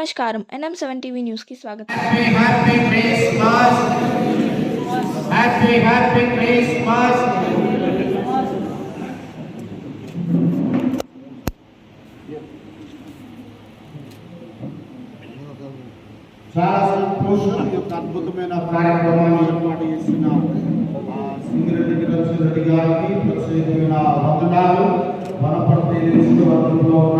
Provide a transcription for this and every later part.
నమస్కారం NM seven TV న్యూస్కి స్వాగతం Happy, happy Christmas. Happy, happy Christmas. చాలా సంతోషం ఈ యొక్క అద్భుతమైన కార్యక్రమాన్ని ఏర్పాటు చేసిన ఆ, సింగిరెడ్డి నిరంజన్ రెడ్డి గారికి ప్రత్యేకమైన వందనాలు వనపర్తి నియోజకవర్గంలో ఉన్న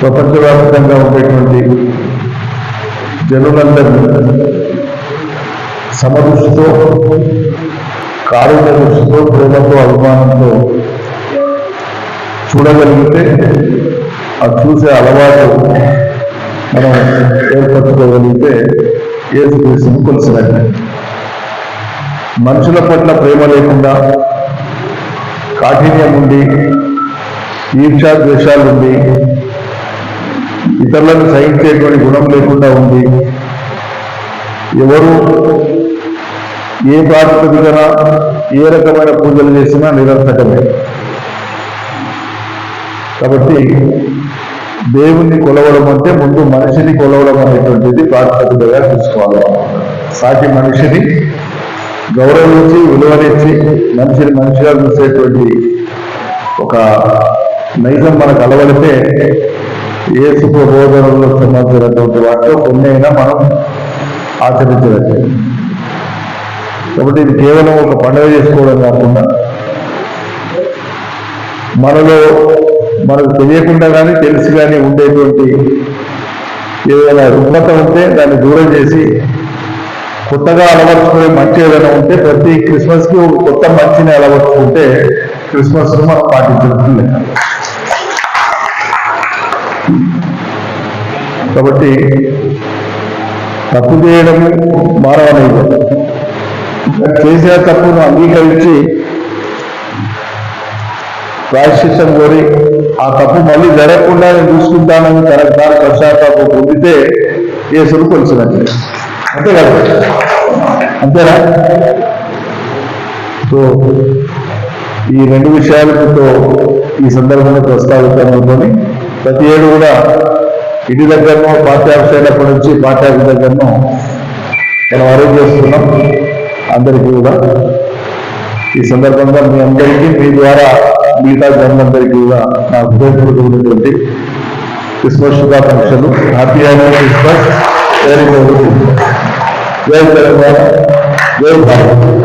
ప్రపంచవ్యాప్తంగా ఉండేటువంటి జనులందరినీ సమదృష్టితో కారుణ్య దృష్టితో ప్రేమతో అభిమానంతో చూడగలిగితే అది చూసే అలవాటు మనం ఏర్పరచుకోగలిగితే ఏసు క్రీస్తుని మనుషుల పట్ల ప్రేమ లేకుండా కాఠిన్యం ఉండి ఈర్షా ద్వేషాలుండి ఇతరులను సహించేటువంటి గుణం లేకుండా ఉంది ఎవరు ఏ ప్రాతిపదికన ఏ రకమైన పూజలు చేసినా నిరర్థకమే కాబట్టి దేవుణ్ణి కొలవడం అంటే ముందు మనిషిని కొలవడం అనేటువంటిది ప్రాతిపదికగా తీసుకోవాలి. సాటి మనిషిని గౌరవించి విలువనిచ్చి మనిషిని మనిషిగా చూసేటువంటి ఒక నైజం మనకు అలవడితే ఏ శుభబోధనలో సంబంధించినటువంటి వాటిలో కొన్నైనా అయినా మనం ఆచరించవచ్చు. కాబట్టి ఇది కేవలం ఒక పండుగ చేసుకోవడం కాకుండా మనలో మనకు తెలియకుండా కానీ తెలిసి కానీ ఉండేటువంటి ఏదైనా రుగ్మత ఉంటే దాన్ని దూరం చేసి కొత్తగా అలవర్చుకునే మంచి ఏదైనా ఉంటే ప్రతి క్రిస్మస్కి ఒక కొత్త మంచిని అలవర్చుకుంటే క్రిస్మస్ మనం పాటించడం కాబట్టి తప్పు చేయడం మానవ చేసిన తప్పును అంగీకరించి ప్రాయశ్చిత్తం కోరి ఆ తప్పు మళ్ళీ జరగకుండా నేను చూసుకుంటానని తనకు తాను పశ్చాత్తాపం పొందితే కేసులు కొలిసినట్లే అంతే కదా? అంతేనా? సో ఈ రెండు విషయాలతో ఈ సందర్భంలో ప్రస్తావించాలనుకొని ప్రతి ఏడు కూడా ఇంటి దగ్గరనో పాఠ్యాంశాల అయినప్పటి నుంచి పాఠ్యాంశ దగ్గరనో మనం అరేంజ్ చేస్తున్నాం. అందరికీ కూడా ఈ సందర్భంగా మీ అందరికీ మీ ద్వారా మిగతా జనులందరికీ కూడా నా హృదయపూర్వకమైనటువంటి క్రిస్మస్ శుభాకాంక్షలు happy annual Christmas very very Telangana జై భారత్